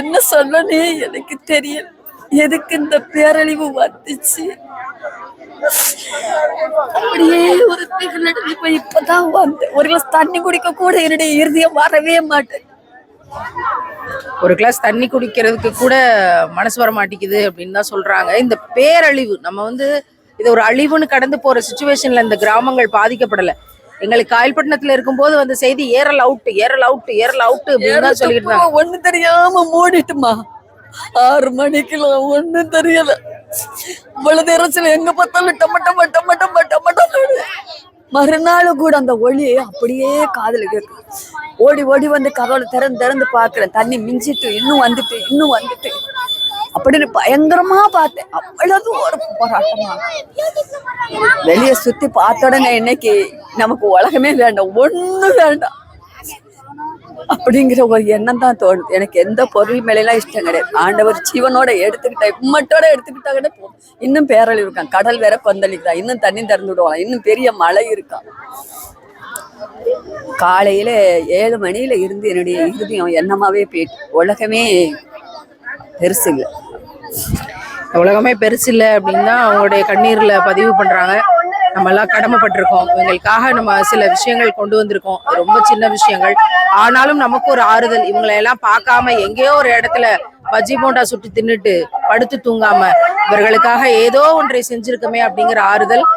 என்ன சொல்லனே எனக்கு தெரியல. எதுக்கு இந்த பேரழிவு வந்துச்சு. அப்படியே ஒரு போய் இப்பதான் வந்தேன். ஒரு கிளாஸ் தண்ணி குடிக்க கூட என்னுடைய இறுதியம் வரவே மாட்டேன். ஒரு கிளாஸ் தண்ணி குடிக்கிறதுக்கு கூட மனசு வர மாட்டேங்குது அப்படின்னு தான் சொல்றாங்க. இந்த பேரழிவு நம்ம வந்து இது ஒரு அழிவுன்னு கடந்து போற சுச்சுவேஷன்ல இந்த கிராமங்கள் பாதிக்கப்படல. எங்களுக்கு காயல்பட்டினத்துல இருக்கும்போது வந்த செய்தி Eral out Eral out Eral out அப்படின்னு தான் சொல்லிட்டு ஒண்ணு தெரியாம மூடிட்டுமா? ஆறு மணிக்கெல்லாம் ஒண்ணும் தெரியல. இவ்வளவு இறைச்சல் எங்க பார்த்தாலும் டம டம டம டம டம டம மறுநாள் கூட அந்த ஒளி அப்படியே காதுல கேட்கும். ஓடி ஓடி வந்து கதவுல திறந்து திறந்து பாக்குறேன் தண்ணி மிஞ்சிட்டு இன்னும் வந்துட்டு இன்னும் வந்துட்டு. அப்படின்னு பயங்கரமா பார்த்தேன். அவ்வளவு ஒரு போராட்டமா. வெளிய சுத்தி பார்த்த உடனே இன்னைக்கு நமக்கு உலகமே வேண்டாம் ஒண்ணு வேண்டாம் அப்படிங்கிற ஒரு எண்ணம் தான் தோணுது. எனக்கு எந்த பொருள் மேலாம் இஷ்டம் கிடையாது. ஆண்டவர் ஜீவனோட எடுத்துக்கிட்டா இம்மட்டோட எடுத்துக்கிட்டா கூட போதும். இன்னும் பேரழிவு இருக்கான். கடல் வேற கொந்தளிக்குதான் இன்னும் தண்ணி திறந்து விடுவாங்க இன்னும் பெரிய மழை இருக்கான் காலையில ஏழு மணியில இருந்து என்னுடைய இறுதியம் என்னமாவே போயிட்டு உலகமே பெருசு இல்லை உலகமே பெருசு இல்லை அப்படின்னு தான் அவங்களுடைய கண்ணீர்ல பதிவு பண்றாங்க. நம்ம எல்லாம் கடமைப்பட்டிருக்கோம். இவங்களுக்காக நம்ம சில விஷயங்கள் கொண்டு வந்திருக்கோம். ரொம்ப சின்ன விஷயங்கள். ஆனாலும் நமக்கு ஒரு ஆறுதல். இவங்களை எல்லாம் பார்க்காம எங்கேயோ ஒரு இடத்துல பஜ்ஜி போண்டா சுட்டு தின்னுட்டு படுத்து தூங்காம இவர்களுக்காக ஏதோ ஒன்றை செஞ்சிருக்கமே அப்படிங்கிற ஆறுதல்.